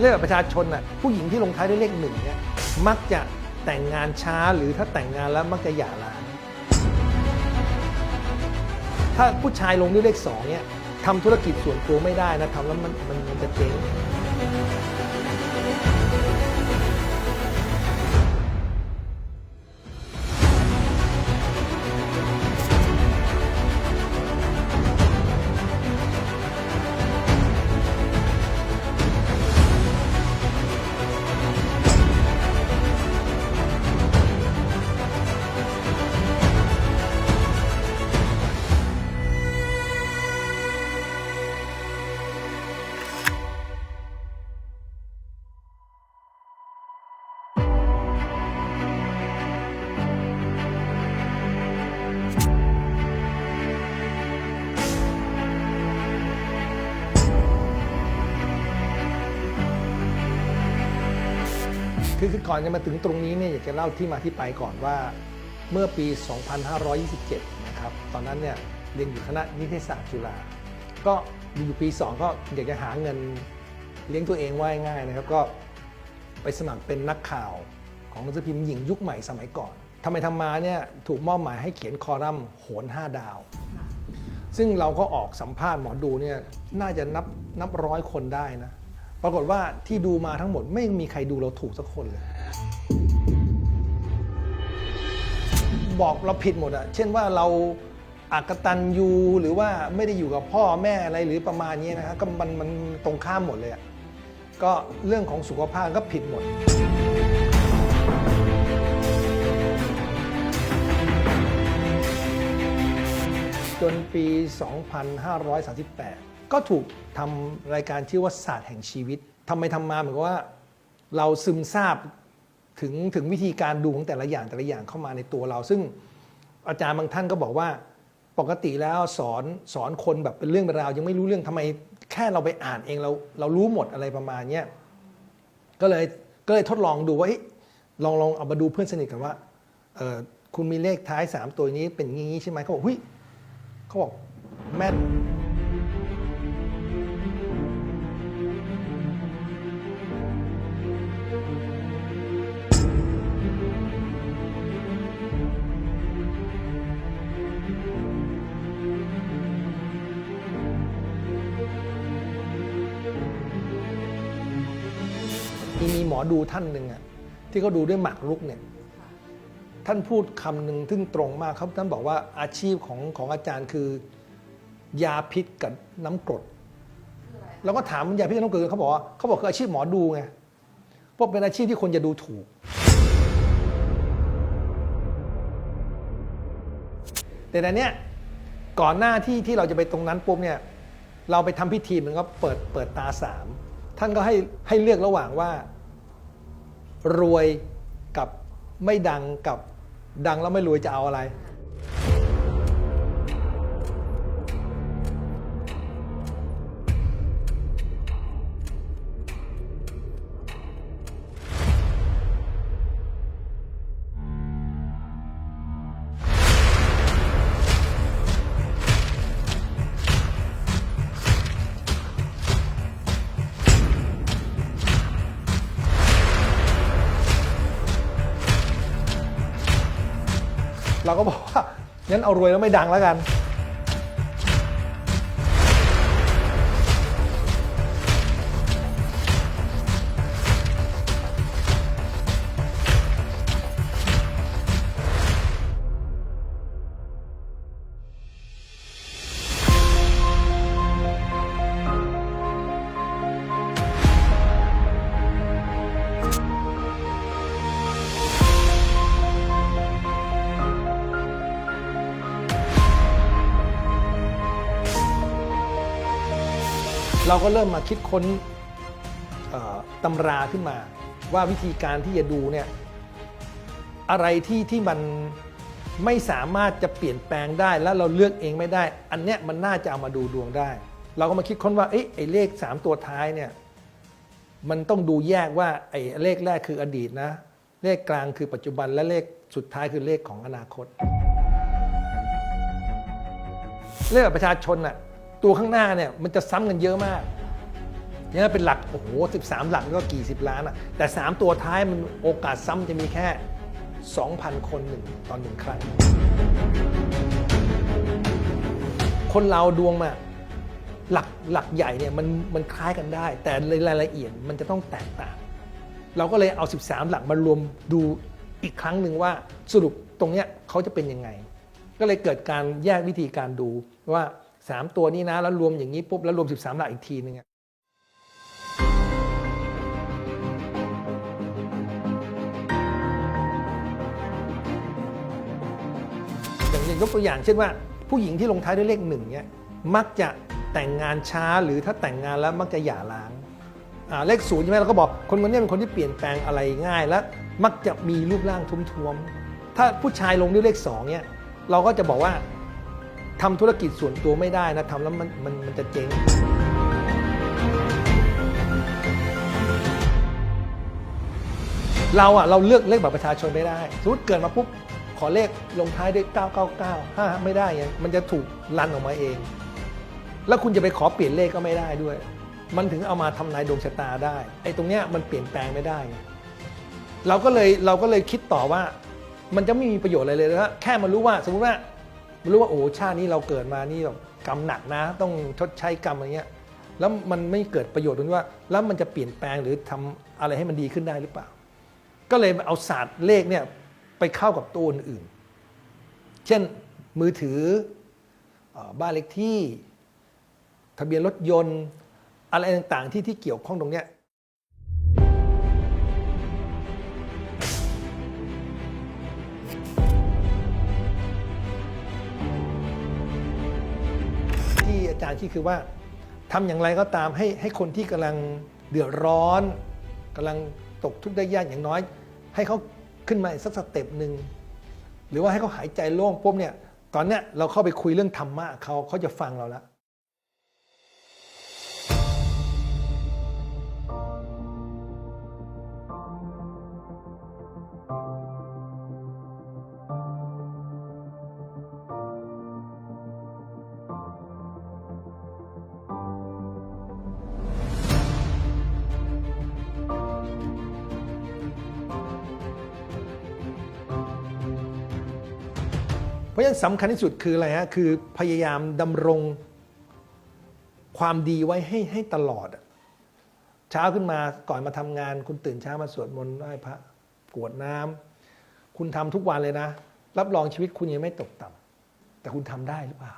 เลขบัตรประชาชนน่ะผู้หญิงที่ลงท้ายด้วยเลขหนึ่งเนี่ยมักจะแต่งงานช้าหรือถ้าแต่งงานแล้วมักจะหย่าร้างถ้าผู้ชายลงด้วยเลขสองเนี่ยทำธุรกิจส่วนตัวไม่ได้นะทำแล้วมันมันมันจะเจ๊ง คือคือก่อนจะมาถึงตรงนี้เนี่ยอยากจะเล่าที่มาที่ไปก่อนว่า เมื่อปี 2527 นะครับตอนนั้นเนี่ยเรียนอยู่คณะนิเทศศาสตร์จุฬาก็อยู่ปี 2 ก็อยากจะหาเงินเลี้ยงตัวเองว่าง่ายนะครับก็ไปสมัครเป็นนักข่าวของหนังสือพิมพ์หญิงยุคใหม่สมัยก่อนทำไมทำมาเนี่ยถูกมอบหมายให้เขียนคอลัมน์โหน5ดาว ซึ่งเราก็ออกสัมภาษณ์หมอดูเนี่ยน่าจะนับนับร้อยคนได้นะ ปรากฏว่าที่ดูมาทั้งหมดไม่มีใครดูเราถูกสักคนเลย บอกเราผิดหมดอะเช่นว่าเราอากตันยูหรือว่าไม่ได้อยู่กับพ่อแม่อะไรหรือประมาณนี้นะฮะก็มันมันตรงข้ามหมดเลยอะก็เรื่องของสุขภาพก็ผิดหมด จนปี 2538 ก็ถูกทำรายการชื่อว่าศาสตร์แห่งชีวิตทำไปทำมาเหมือนกับว่า เราซึมซาบถึงถึงวิธีการดูของแต่ละอย่างแต่ละอย่างเข้ามาในตัวเรา ซึ่งอาจารย์บางท่านก็บอกว่าปกติแล้วสอนสอนคนแบบเป็นเรื่องเป็นราว ยังไม่รู้เรื่องทำไมแค่เราไปอ่านเองเราเรารู้หมดอะไรประมาณเนี้ยก็เลยก็เลยทดลองดูว่าเอ๊ะลองลองเอามาดูเพื่อนสนิทกันว่าเออคุณมีเลขท้าย 3 ตัวนี้เป็นงี้ใช่ไหมเขาบอกเฮ้ยเขาบอกแม่น ดูท่านหนึ่งอะที่เขาดูด้วยหมากรุกเนี่ยท่านพูดคำหนึ่งซึ่งตรงมากครับท่านบอกว่าอาชีพของของอาจารย์คือ ยาพิษกับน้ำกรดเราก็ถามยาพิษกับน้ำกรดเขาบอกว่าเขาบอกคืออาชีพหมอดูไงเพราะเป็นอาชีพที่คนจะดูถูก แต่ในเนี้ยก่อนหน้าที่ที่เราจะไปตรงนั้นปุ๊บเนี่ยเราไปทำพิธีมันก็เปิดเปิดตาสามท่านก็ให้ให้เลือกระหว่างว่า รวยกับไม่ดังกับดังแล้วไม่รวยจะเอาอะไร เราก็บอกว่างั้นเอารวยแล้วไม่ดังแล้วกัน เราก็เริ่มมาคิดค้นตำราขึ้นมา ว่าวิธีการที่จะดูเนี่ยอะไรที่ที่มันไม่สามารถจะเปลี่ยนแปลงได้แล้วเราเลือกเองไม่ได้ อันเนี้ยมันน่าจะเอามาดูดวงได้ เราก็มาคิดค้นว่าเอ๊ะไอ้เลข 3 ตัวท้ายเนี่ยมันต้องดูแยกว่าไอ้เลขแรกคืออดีตนะ เลขกลางคือปัจจุบันและเลขสุดท้ายคือเลขของอนาคต เลขประชาชนน่ะ ตัวข้างหน้าเนี่ยมันจะซ้ำกันเยอะมากยังเป็นหลักโอ้โห13 หลักก็กี่สิบล้านอะแต่ 3 ตัวท้ายมันโอกาสซ้ำจะมีแค่ 2,000 คนหนึ่งตอนหนึ่งครั้ง คนเราดวงมาหลักหลักใหญ่เนี่ยมันมันคล้ายกันได้ แต่ในรายละเอียดมันจะต้องแตกต่าง เราก็เลยเอา 13 หลักมารวมดูอีกครั้งหนึ่งว่าสรุปตรงเนี้ยเขาจะเป็นยังไง ก็เลยเกิดการแยกวิธีการดูว่า 3 ตัวนี้นะ แล้วรวมอย่างนี้ปุ๊บแล้วรวม 13 หลักอีกทีนึงอะอย่างอย่างยกตัวอย่างเช่นว่า ผู้หญิงที่ลงท้ายด้วยเลขหนึ่งเนี่ยมักจะแต่งงานช้าหรือถ้าแต่งงานแล้วมักจะหย่าร้างเลขศูนย์ใช่ไหมเราก็บอกคนคนนี้เป็นคนที่เปลี่ยนแปลงอะไรง่าย และมักจะมีรูปร่างทุ้มๆถ้าผู้ชายลงด้วยเลขสองเนี่ยเราก็จะบอกว่า ทำธุรกิจส่วนตัวไม่ได้นะทำแล้วมันมันมันจะเจ๊งเราอะเราเลือกเลขบัตรประชาชนไม่ได้สมมติเกิดมาปุ๊บขอเลขลงท้ายด้วย 999 5 ไม่ได้ไงมันจะถูกรันออกมาเอง แล้วคุณจะไปขอเปลี่ยนเลขก็ไม่ได้ด้วย มันถึงเอามาทำนายดวงชะตาได้ไอ้ตรงเนี้ยมันเปลี่ยนแปลงไม่ได้ เราก็เลยเราก็เลยคิดต่อว่า มันจะไม่มีประโยชน์อะไรเลยนะแค่มารู้ว่าสมมติว่า รู้ว่าโอ้ชาตินี้เราเกิดมานี่แบบกรรมหนักนะ ต้องชดใช้กรรมอะไรเงี้ยแล้วมันไม่เกิดประโยชน์ตรงที่ว่า แล้วมันจะเปลี่ยนแปลงหรือทำอะไรให้มันดีขึ้นได้หรือเปล่า ก็เลยเอาศาสตร์เลขเนี่ยไปเข้ากับตัวอื่น เช่นมือถือเอ่อบ้านเลขที่ ทะเบียนรถยนต์ อะไรต่างๆที่ที่เกี่ยวข้องตรงเนี้ย อาจารย์คิดคือว่าทำอย่างไรก็ตามให้ให้คนที่กำลังเดือดร้อนกำลังตกทุกข์ได้ยากอย่างน้อย ให้เขาขึ้นมาสักสเต็ปหนึ่งหรือว่าให้เขาหายใจโล่งปุ๊บเนี่ยตอนเนี้ยเราเข้าไปคุยเรื่องธรรมะเขาเขาจะฟังเราแล้ว เพราะฉะนั้นสำคัญที่สุดคืออะไรฮะคือพยายามดำรงความดีไว้ให้ให้ตลอดเช้าขึ้นมาก่อนมาทำงาน คุณตื่นเช้ามาสวดมนต์ไหว้พระกวดน้ำคุณทำทุกวันเลยนะ รับรองชีวิตคุณยังไม่ตกต่ำแต่คุณทำได้หรือเปล่า